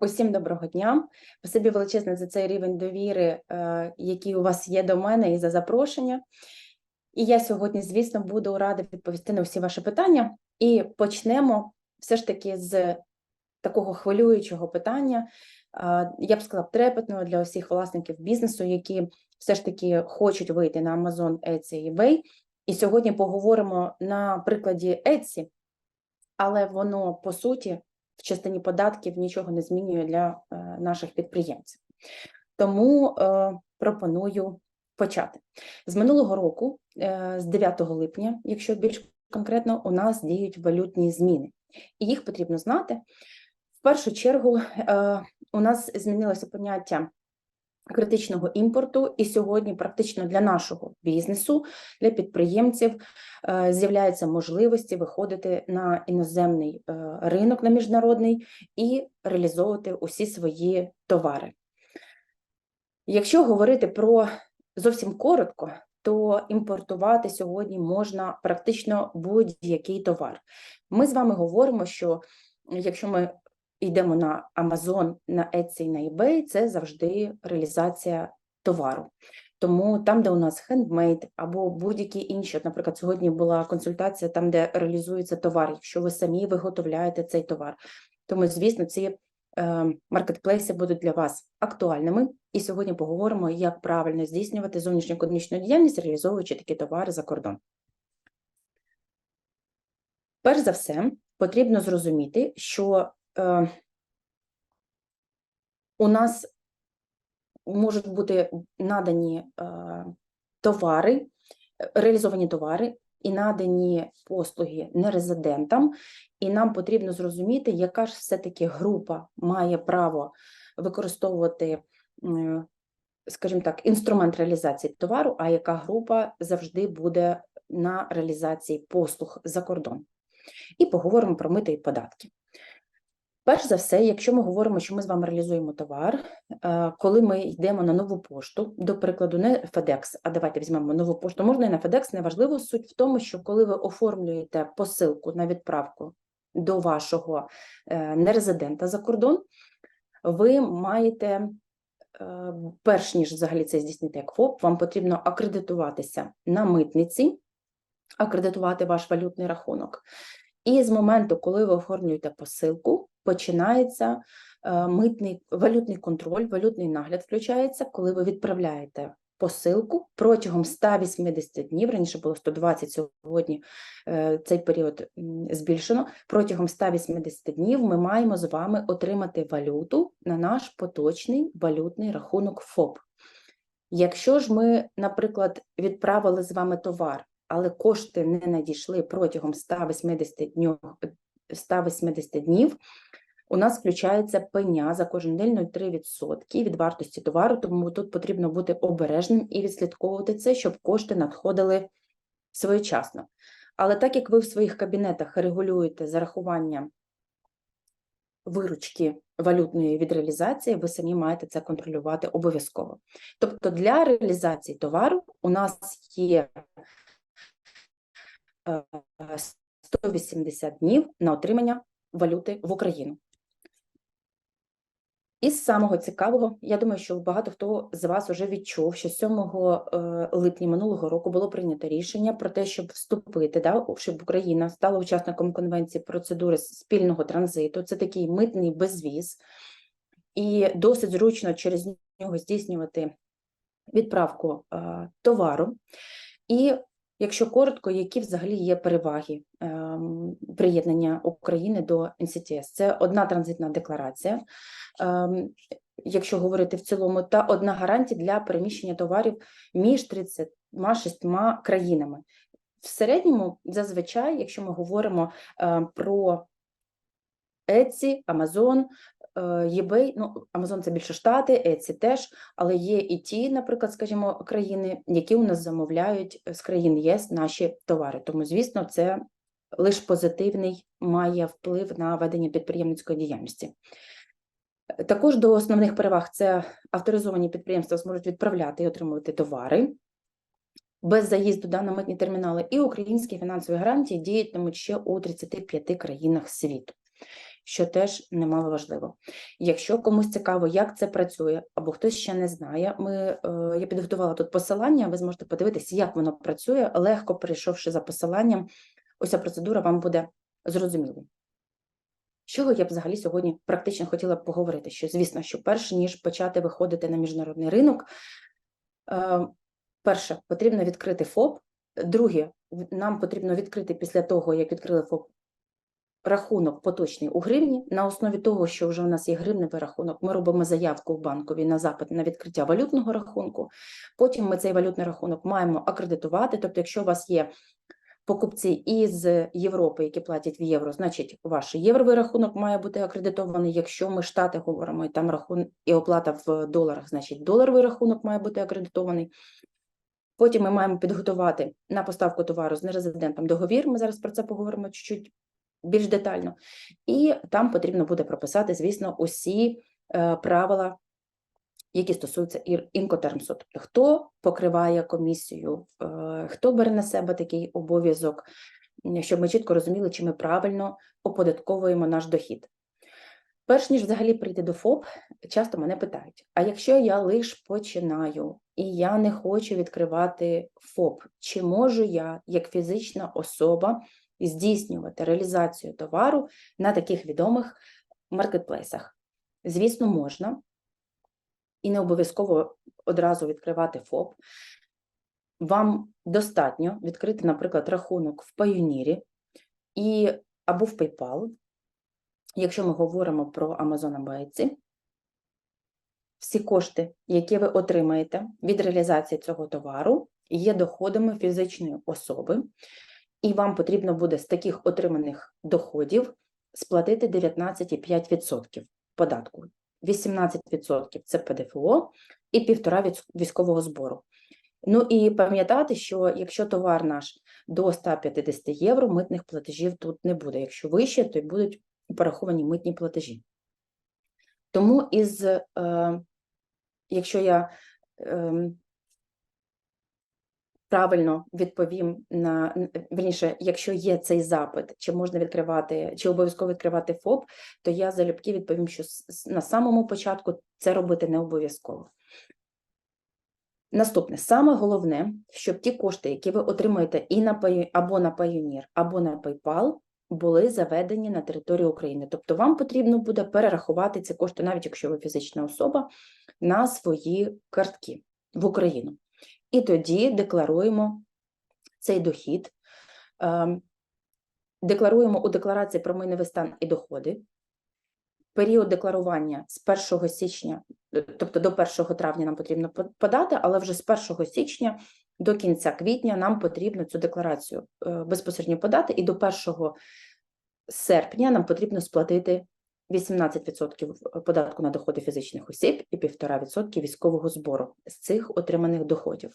Усім доброго дня. Спасибі величезне за цей рівень довіри, е, який у вас є до мене, і за запрошення. І я сьогодні, звісно, буду рада відповісти на всі ваші питання. І почнемо все ж таки з такого хвилюючого питання. е, Я б сказала, трепетного для усіх власників бізнесу, які все ж таки хочуть вийти на Amazon, Etsy і eBay. І сьогодні поговоримо на прикладі Etsy, але воно по суті в частині податків нічого не змінює для е, наших підприємців. Тому е, пропоную почати. З минулого року, е, з 9 липня, якщо більш конкретно, у нас діють валютні зміни, і їх потрібно знати. В першу чергу у нас змінилося поняття критичного імпорту, і сьогодні практично для нашого бізнесу, для підприємців е, з'являються можливості виходити на іноземний е, ринок, на міжнародний і реалізовувати усі свої товари. Якщо говорити про зовсім коротко, то імпортувати сьогодні можна практично будь-який товар. Ми з вами говоримо, що якщо ми йдемо на Amazon, на Etsy, на eBay, це завжди реалізація товару. Тому там, де у нас хендмейд або будь-які інші, от, наприклад, сьогодні була консультація там, де реалізується товар, якщо ви самі виготовляєте цей товар. Тому, звісно, ці е, маркетплейси будуть для вас актуальними. І сьогодні поговоримо, як правильно здійснювати зовнішню економічну діяльність, реалізовуючи такі товари за кордон. Перш за все, потрібно зрозуміти, що е, у нас можуть бути надані е, товари, реалізовані товари і надані послуги нерезидентам, і нам потрібно зрозуміти, яка ж все-таки група має право використовувати, скажімо так, інструмент реалізації товару, а яка група завжди буде на реалізації послуг за кордон. І поговоримо про мити і податки. Перш за все, якщо ми говоримо, що ми з вами реалізуємо товар, е, коли ми йдемо на нову пошту, до прикладу, не FedEx, а давайте візьмемо нову пошту, можна і на FedEx, неважливо, суть в тому, що коли ви оформлюєте посилку на відправку до вашого е, нерезидента за кордон, ви маєте, е, перш ніж взагалі це здійснити як ФОП, вам потрібно акредитуватися на митниці, акредитувати ваш валютний рахунок. І з моменту, коли ви оформлюєте посилку, починається е, митний валютний контроль, валютний нагляд включається, коли ви відправляєте посилку протягом 180 днів, раніше було 120, сьогодні е, цей період збільшено. Протягом 180 днів ми маємо з вами отримати валюту на наш поточний валютний рахунок ФОП. Якщо ж ми, наприклад, відправили з вами товар, але кошти не надійшли протягом 180 днів, 180 днів, у нас включається пеня за кожен день 0,3% від вартості товару, тому тут потрібно бути обережним і відслідковувати це, щоб кошти надходили своєчасно. Але так як ви в своїх кабінетах регулюєте зарахування виручки валютної від реалізації, ви самі маєте це контролювати обов'язково. Тобто для реалізації товару у нас є е, 180 днів на отримання валюти в Україну. Із самого цікавого, я думаю, що багато хто з вас вже відчув, що 7 е, липня минулого року було прийнято рішення про те, щоб вступити, да, щоб Україна стала учасником конвенції процедури спільного транзиту. Це такий митний безвіз, і досить зручно через нього здійснювати відправку е, товару. І Якщо коротко, які взагалі є переваги ем, приєднання України до NCTS? Це одна транзитна декларація, ем, якщо говорити в цілому, та одна гарантія для переміщення товарів між 36 країнами. В середньому, зазвичай, якщо ми говоримо е, про Etsy, Amazon, е, eBay, ну, Amazon це більше штати, Etsy теж, але є і ті, наприклад, скажімо, країни, які у нас замовляють з країн ЄС наші товари. Тому, звісно, це лише позитивний має вплив на ведення підприємницької діяльності. Також до основних переваг це авторизовані підприємства зможуть відправляти і отримувати товари без заїзду да, на митні термінали, і українські фінансові гарантії діятимуть ще у 35 країнах світу. Що теж немало важливо. Якщо комусь цікаво, як це працює, або хтось ще не знає, ми, е, я підготувала тут посилання, ви зможете подивитися, як воно працює, легко перейшовши за посиланням, ось ця процедура вам буде зрозумілою. З чого я б взагалі сьогодні практично хотіла б поговорити? Що, звісно, що перш ніж почати виходити на міжнародний ринок, е, перше, потрібно відкрити ФОП. Друге, нам потрібно відкрити після того, як відкрили ФОП, рахунок поточний у гривні. На основі того, що вже у нас є гривневий рахунок, ми робимо заявку в банкові на запит на відкриття валютного рахунку. Потім ми цей валютний рахунок маємо акредитувати. Тобто, якщо у вас є покупці із Європи, які платять в євро, значить ваш євровий рахунок має бути акредитований. Якщо ми штати говоримо, і там рахун і оплата в доларах, значить доларовий рахунок має бути акредитований. Потім ми маємо підготувати на поставку товару з нерезидентом договір. Ми зараз про це поговоримо чуть-чуть більш детально. І там потрібно буде прописати, звісно, усі е, правила, які стосуються інкотермсу. Тобто, хто покриває комісію, е, хто бере на себе такий обов'язок, щоб ми чітко розуміли, чи ми правильно оподатковуємо наш дохід. Перш ніж взагалі прийти до ФОП, часто мене питають: а якщо я лише починаю і я не хочу відкривати ФОП, чи можу я, як фізична особа, здійснювати реалізацію товару на таких відомих маркетплейсах? Звісно, можна, і не обов'язково одразу відкривати ФОП. Вам достатньо відкрити, наприклад, рахунок в Payoneer і або в PayPal. Якщо ми говоримо про Amazon Байці, всі кошти, які ви отримаєте від реалізації цього товару, є доходами фізичної особи, і вам потрібно буде з таких отриманих доходів сплатити 19,5% податку. 18% це ПДФО і 1,5% від військового збору. Ну і пам'ятати, що якщо товар наш до 150 євро, митних платежів тут не буде. Якщо вище, то й будуть пораховані митні платежі. Тому із, е, якщо я е, правильно відповім на вірніше, якщо є цей запит, чи можна відкривати, чи обов'язково відкривати ФОП, то я залюбки відповім, що на самому початку це робити не обов'язково. Наступне, саме головне, щоб ті кошти, які ви отримуєте і на Pay- або на Payoneer, або на PayPal, були заведені на територію України. Тобто вам потрібно буде перерахувати ці кошти, навіть якщо ви фізична особа, на свої картки в Україну. І тоді декларуємо цей дохід. ем, Декларуємо у декларації про майновий стан і доходи. Період декларування з 1 січня, е, тобто до 1 травня нам потрібно подати, але вже з 1 січня до кінця квітня нам потрібно цю декларацію е, безпосередньо подати, і до 1 серпня нам потрібно сплатити 18% податку на доходи фізичних осіб і 1,5% військового збору з цих отриманих доходів.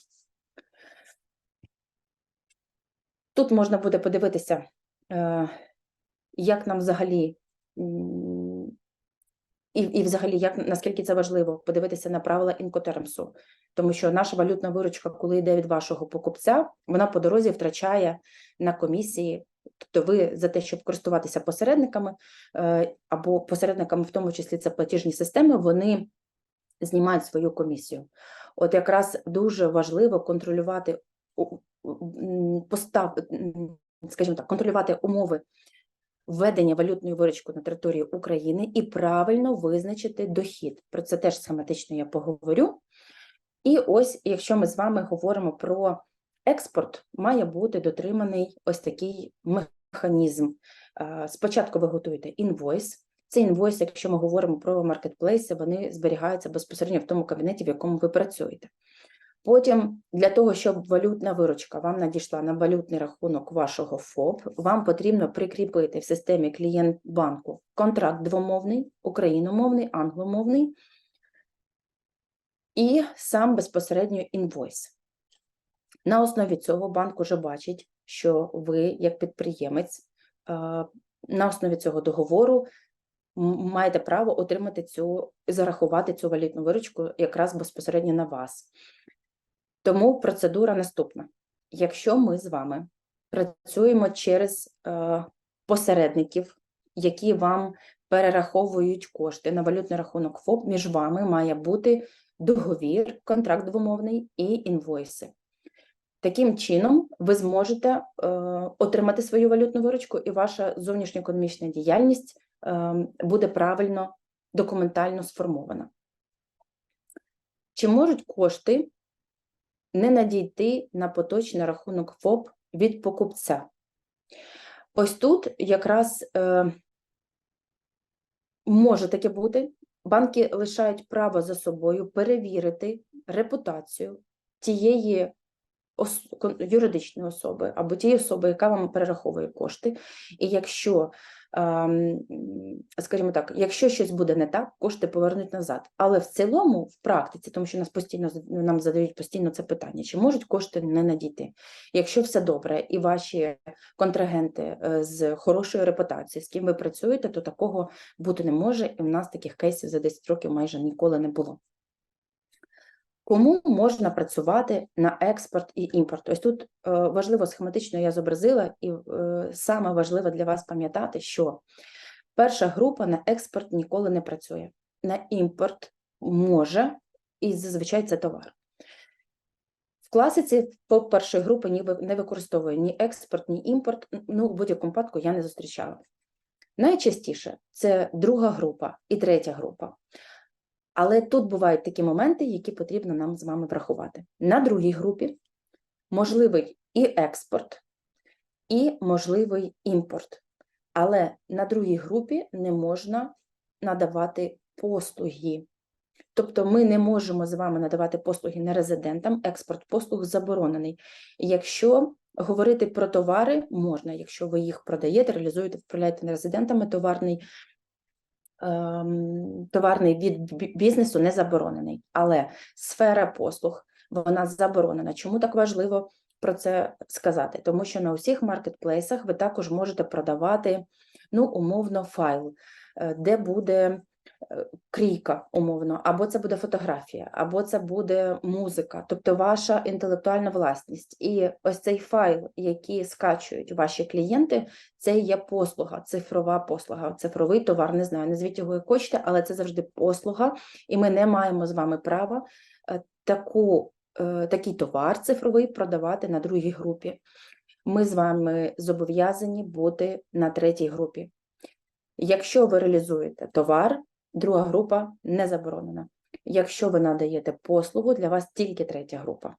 Тут можна буде подивитися, е, як нам взагалі і, і взагалі, як наскільки це важливо подивитися на правила інкотермсу, тому що наша валютна виручка, коли йде від вашого покупця, вона по дорозі втрачає на комісії. Тобто, ви за те, щоб користуватися посередниками е, або посередниками, в тому числі це платіжні системи, вони знімають свою комісію. От якраз дуже важливо контролювати постав, скажімо так, контролювати умови введення валютної виручки на території України і правильно визначити дохід. Про це теж схематично я поговорю. І ось, якщо ми з вами говоримо про експорт, має бути дотриманий ось такий механізм. Спочатку ви готуєте інвойс. Цей інвойс, якщо ми говоримо про маркетплейси, вони зберігаються безпосередньо в тому кабінеті, в якому ви працюєте. Потім для того, щоб валютна виручка вам надійшла на валютний рахунок вашого ФОП, вам потрібно прикріпити в системі клієнт банку контракт двомовний, україномовний, англомовний і сам безпосередньо інвойс. На основі цього банк уже бачить, що ви, як підприємець, е, на основі цього договору маєте право отримати цю, зарахувати цю валютну виручку якраз безпосередньо на вас. Тому процедура наступна: якщо ми з вами працюємо через е, посередників, які вам перераховують кошти на валютний рахунок ФОП, між вами має бути договір, контракт двомовний і інвойси. Таким чином, ви зможете е, отримати свою валютну виручку, і ваша зовнішньоекономічна діяльність е, буде правильно документально сформована. Чи можуть кошти не надійти на поточний рахунок ФОП від покупця? Ось тут якраз е, може таке бути. Банки лишають право за собою перевірити репутацію тієї юридичної особи або тієї особи, яка вам перераховує кошти. І якщо, ем, скажімо так, якщо щось буде не так, кошти повернуть назад. Але в цілому, в практиці, тому що нас постійно нам задають постійно це питання, чи можуть кошти не надійти? Якщо все добре, і ваші контрагенти е, з хорошою репутацією, з ким ви працюєте, то такого бути не може, і в нас таких кейсів за 10 років майже ніколи не було. Кому можна працювати на експорт і імпорт? Ось тут е, важливо схематично я зобразила, і е, саме важливо для вас пам'ятати, що перша група на експорт ніколи не працює. На імпорт може, і зазвичай це товар. В класиці ФОП першої групи ніби не використовує ні експорт, ні імпорт. Ну, в будь-якому випадку я не зустрічала. Найчастіше це друга група і третя група. Але тут бувають такі моменти, які потрібно нам з вами врахувати. На другій групі можливий і експорт, і можливий імпорт. Але на другій групі не можна надавати послуги. Тобто ми не можемо з вами надавати послуги нерезидентам, експорт послуг заборонений. Якщо говорити про товари, можна, якщо ви їх продаєте, реалізуєте, вправляєте нерезидентами, товарний товарний від бізнесу не заборонений, але сфера послуг вона заборонена. Чому так важливо про це сказати? Тому що на усіх маркетплейсах ви також можете продавати ну, умовно файл, е, де буде крійка умовно, або це буде фотографія, або це буде музика, тобто ваша інтелектуальна власність. І ось цей файл, який скачують ваші клієнти, це є послуга, цифрова послуга, цифровий товар, не знаю, назвіть його як хочете, але це завжди послуга, і ми не маємо з вами права е, таку, е, такий товар цифровий продавати на другій групі. Ми з вами зобов'язані бути на третій групі. Якщо ви реалізуєте товар, друга група не заборонена. Якщо ви надаєте послугу, для вас тільки третя група.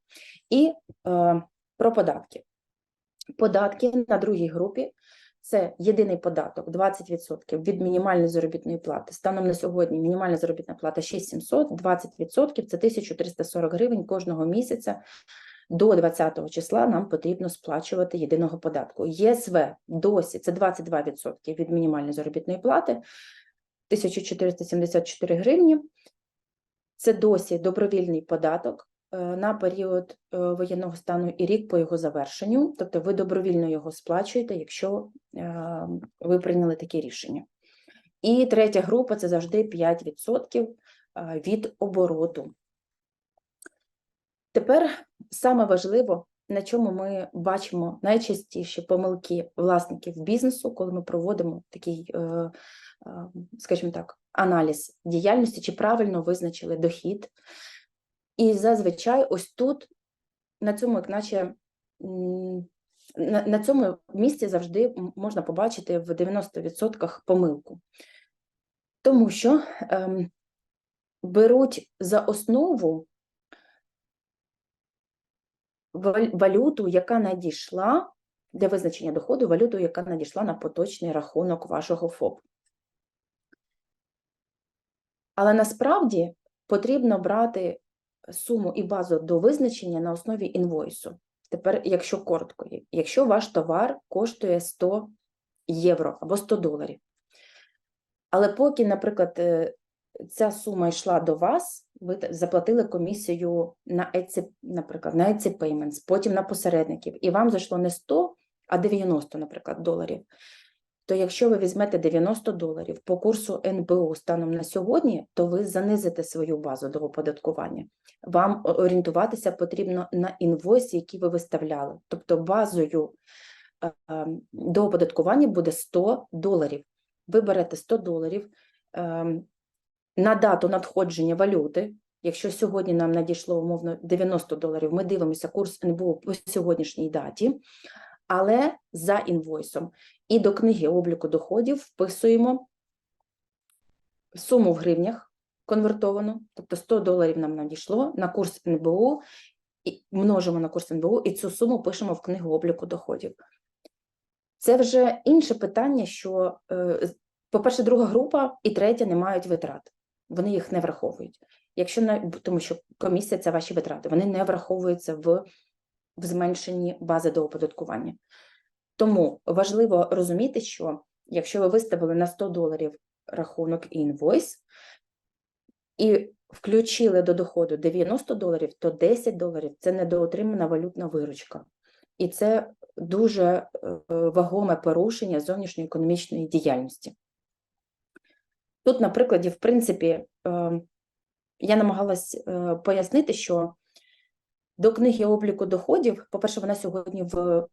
І е, про податки. Податки на другій групі це єдиний податок 20% від мінімальної заробітної плати. Станом на сьогодні мінімальна заробітна плата 6700, 20% це 1340 гривень кожного місяця. До 20 числа нам потрібно сплачувати єдиного податку. ЄСВ досі це 22% від мінімальної заробітної плати, 1474 гривні. Це досі добровільний податок е, на період е, воєнного стану і рік по його завершенню. Тобто ви добровільно його сплачуєте, якщо е, ви прийняли таке рішення. І третя група це завжди 5% е, від обороту. Тепер саме важливо, на чому ми бачимо найчастіші помилки власників бізнесу, коли ми проводимо такий, скажімо так, аналіз діяльності, чи правильно визначили дохід. І зазвичай ось тут, на цьому, як наче на, на цьому місці завжди можна побачити в 90% помилку. Тому що ем, беруть за основу валюту, яка надійшла для визначення доходу, валюту, яка надійшла на поточний рахунок вашого ФОП. Але насправді потрібно брати суму і базу до визначення на основі інвойсу. Тепер, якщо коротко, якщо ваш товар коштує 100 євро або 100 доларів, але поки, наприклад, е, ця сума йшла до вас, ви заплатили комісію на Etsy, наприклад, на Etsy Payments, потім на посередників, і вам зайшло не 100, а 90, наприклад, доларів. То якщо ви візьмете 90 доларів по курсу НБУ станом на сьогодні, то ви занизите свою базу до оподаткування. Вам орієнтуватися потрібно на інвойс, який ви виставляли. Тобто базою е, ем, до оподаткування буде 100 доларів. ви берете 100 доларів ем, на дату надходження валюти. Якщо сьогодні нам надійшло умовно 90 доларів, ми дивимося курс НБУ по сьогоднішній даті, але за інвойсом. І до книги обліку доходів вписуємо суму в гривнях конвертовану, тобто 100 доларів нам надійшло на курс НБУ, і множимо на курс НБУ, і цю суму пишемо в книгу обліку доходів. Це вже інше питання, що, е, по-перше, друга група і третя не мають витрат. Вони їх не враховують. Якщо тому, що комісія це ваші витрати, вони не враховуються в, в зменшенні бази до оподаткування. Тому важливо розуміти, що якщо ви виставили на 100 доларів рахунок інвойс і включили до доходу 90 доларів, то 10 доларів це недоотримана валютна виручка. І це дуже е, вагоме порушення зовнішньої економічної діяльності. Тут, на прикладі, в принципі, е, я намагалась е, пояснити, що до книги обліку доходів, по-перше, вона сьогодні в,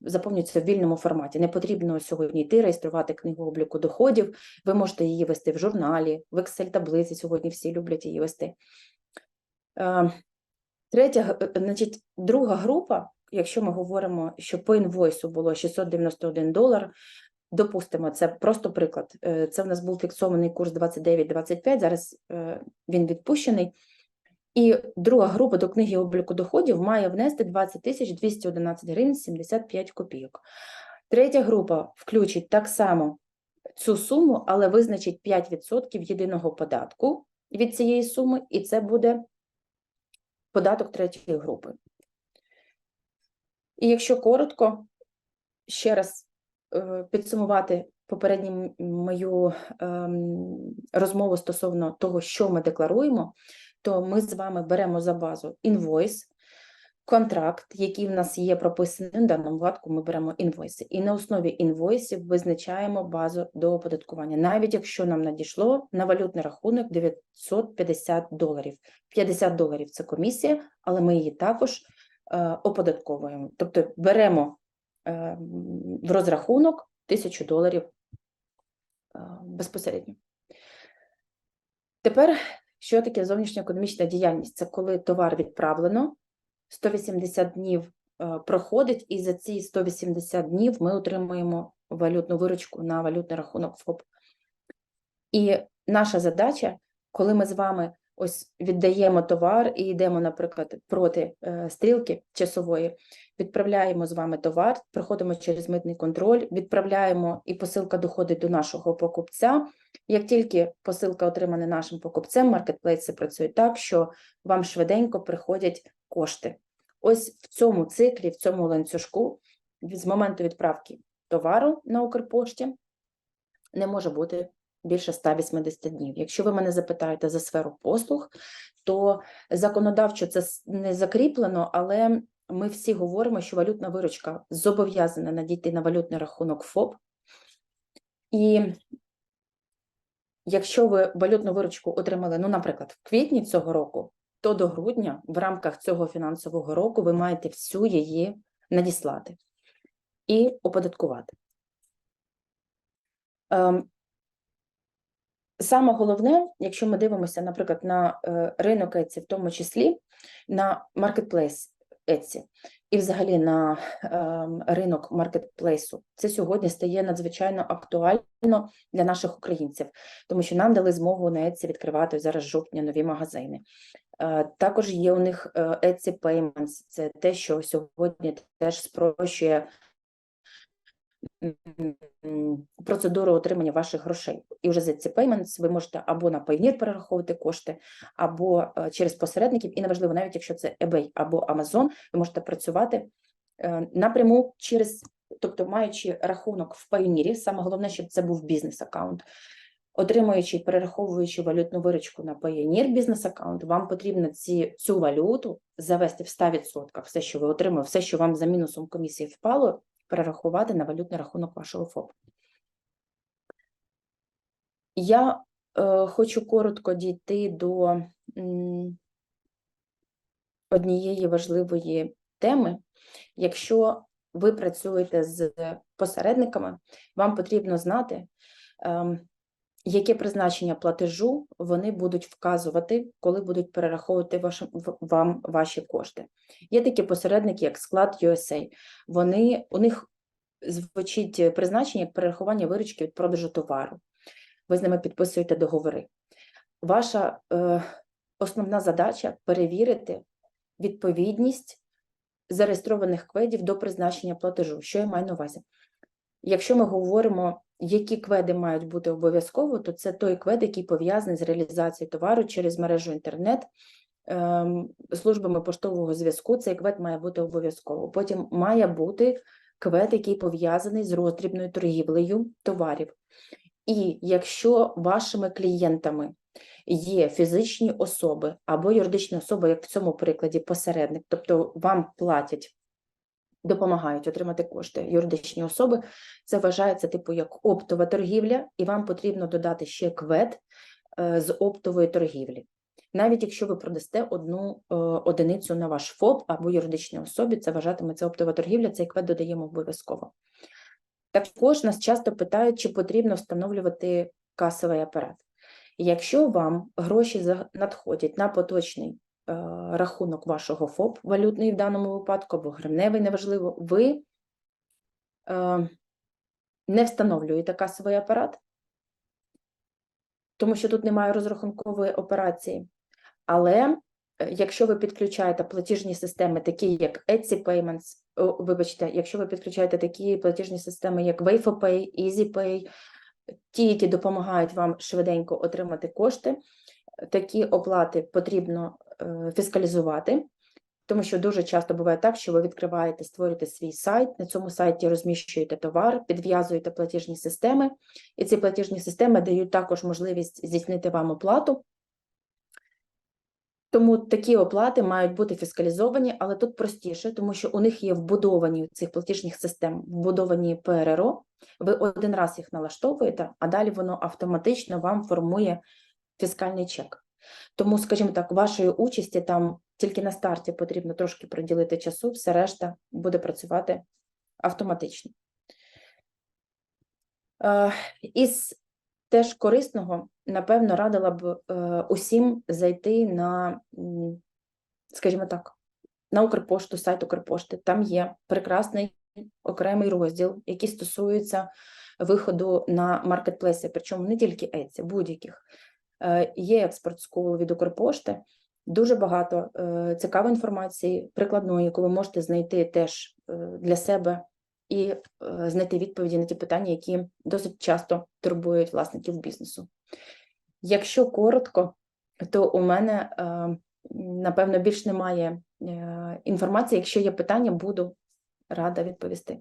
заповнюється в вільному форматі. Не потрібно сьогодні йти реєструвати книгу обліку доходів. Ви можете її вести в журналі, в Excel-таблиці. Сьогодні всі люблять її вести. Е, Третя, е, значить, друга група, якщо ми говоримо, що по інвойсу було 691 долар, допустимо, це просто приклад. е, Це в нас був фіксований курс 29-25, зараз він відпущений. І друга група до книги обліку доходів має внести 20 тисяч 211 гривень 75 копійок. Третя група включить так само цю суму, але визначить 5% єдиного податку від цієї суми, і це буде податок третьої групи. І якщо коротко, ще раз е, підсумувати попередню мою ем, розмову стосовно того, що ми декларуємо, то ми з вами беремо за базу інвойс, контракт, який в нас є прописаний, в даному випадку ми беремо інвойси. І на основі інвойсів визначаємо базу до оподаткування, навіть якщо нам надійшло на валютний рахунок 950 доларів. 50 доларів це комісія, але ми її також е, оподатковуємо. Тобто беремо е, в розрахунок 1000 доларів е, безпосередньо. Тепер, що таке зовнішньоекономічна діяльність? Це коли товар відправлено, 180 днів е, проходить, і за ці 180 днів ми отримуємо валютну виручку на валютний рахунок ФОП. І наша задача, коли ми з вами ось віддаємо товар і йдемо, наприклад, проти е, стрілки часової, відправляємо з вами товар, проходимо через митний контроль, відправляємо і посилка доходить до нашого покупця. Як тільки посилка отримана нашим покупцем, маркетплейси працюють так, що вам швиденько приходять кошти. Ось в цьому циклі, в цьому ланцюжку, з моменту відправки товару на Укрпошті не може бути більше 180 днів. Якщо ви мене запитаєте за сферу послуг, то законодавчо це не закріплено, але ми всі говоримо, що валютна виручка зобов'язана надійти на валютний рахунок ФОП. І якщо ви валютну виручку отримали, ну, наприклад, в квітні цього року, то до грудня в рамках цього фінансового року ви маєте всю її надіслати і оподаткувати. Ем, Саме головне, якщо ми дивимося, наприклад, на е, ринок в тому числі на маркетплейс Etsy. І взагалі на ем, ринок маркетплейсу, це сьогодні стає надзвичайно актуально для наших українців, тому що нам дали змогу на Etsy відкривати зараз жовтня нові магазини. Е, Також є у них е, Etsy Payments, це те, що сьогодні теж спрощує процедуру отримання ваших грошей. І вже за ці payments ви можете або на Payoneer перераховувати кошти, або е, через посередників, і неважливо, навіть якщо це eBay або Amazon, ви можете працювати е, напряму через, тобто маючи рахунок в Payoneer, саме головне, щоб це був бізнес-аккаунт. Отримуючи і перераховуючи валютну виручку на Payoneer бізнес-аккаунт, вам потрібно ці, цю валюту завести в 100%, все, що ви отримали, все, що вам за мінусом комісії впало, перерахувати на валютний рахунок вашого ФОП. Я е, хочу коротко дійти до м, однієї важливої теми. Якщо ви працюєте з посередниками, вам потрібно знати, ем, яке призначення платежу вони будуть вказувати, коли будуть перераховувати вашим, вам ваші кошти. Є такі посередники, як склад USA. Вони, у них звучить е, призначення як перерахування виручки від продажу товару. Ви з ними підписуєте договори. Ваша е, основна задача перевірити відповідність зареєстрованих кведів до призначення платежу. Що я маю на увазі? Якщо ми говоримо, які кведи мають бути обов'язково, то це той квед, який пов'язаний з реалізацією товару через мережу інтернет, ем, службами поштового зв'язку. Цей квед має бути обов'язково. Потім має бути квед, який пов'язаний з роздрібною торгівлею товарів. І якщо вашими клієнтами є фізичні особи або юридичні особи, як в цьому прикладі посередник, тобто вам платять, допомагають отримати кошти юридичні особи, це вважається типу як оптова торгівля, і вам потрібно додати ще квет е, з оптової торгівлі. Навіть якщо ви продасте одну е, одиницю на ваш ФОП або юридичній особі, це вважатиметься оптова торгівля, цей квет додаємо обов'язково. Також нас часто питають, чи потрібно встановлювати касовий апарат. Якщо вам гроші надходять на поточний рахунок вашого ФОП, валютний в даному випадку, або гривневий, неважливо, ви е, не встановлюєте касовий апарат, тому що тут немає розрахункової операції. Але е, якщо ви підключаєте платіжні системи, такі як Etsy Payments, о, вибачте, якщо ви підключаєте такі платіжні системи, як WayForPay, EasyPay, ті, які допомагають вам швиденько отримати кошти, такі оплати потрібно е, фіскалізувати, тому що дуже часто буває так, що ви відкриваєте, створюєте свій сайт, на цьому сайті розміщуєте товар, підв'язуєте платіжні системи, і ці платіжні системи дають також можливість здійснити вам оплату. Тому такі оплати мають бути фіскалізовані, але тут простіше, тому що у них є вбудовані цих платіжних систем, вбудовані ПРРО. Ви один раз їх налаштовуєте, а далі воно автоматично вам формує фіскальний чек. Тому, скажімо так, вашої участі там тільки на старті потрібно трошки приділити часу, все решта буде працювати автоматично. Е, Із теж корисного, напевно, радила б е, усім зайти на, скажімо так, на Укрпошту, сайт Укрпошти. Там є прекрасний окремий розділ, який стосується виходу на маркетплейси, причому не тільки Etsy, будь-яких. Е, Є експорт скул від Укрпошти. Дуже багато е, цікавої інформації, прикладної, яку ви можете знайти теж е, для себе і знайти відповіді на ті питання, які досить часто турбують власників бізнесу. Якщо коротко, то у мене, напевно, більш немає інформації. Якщо є питання, буду рада відповісти.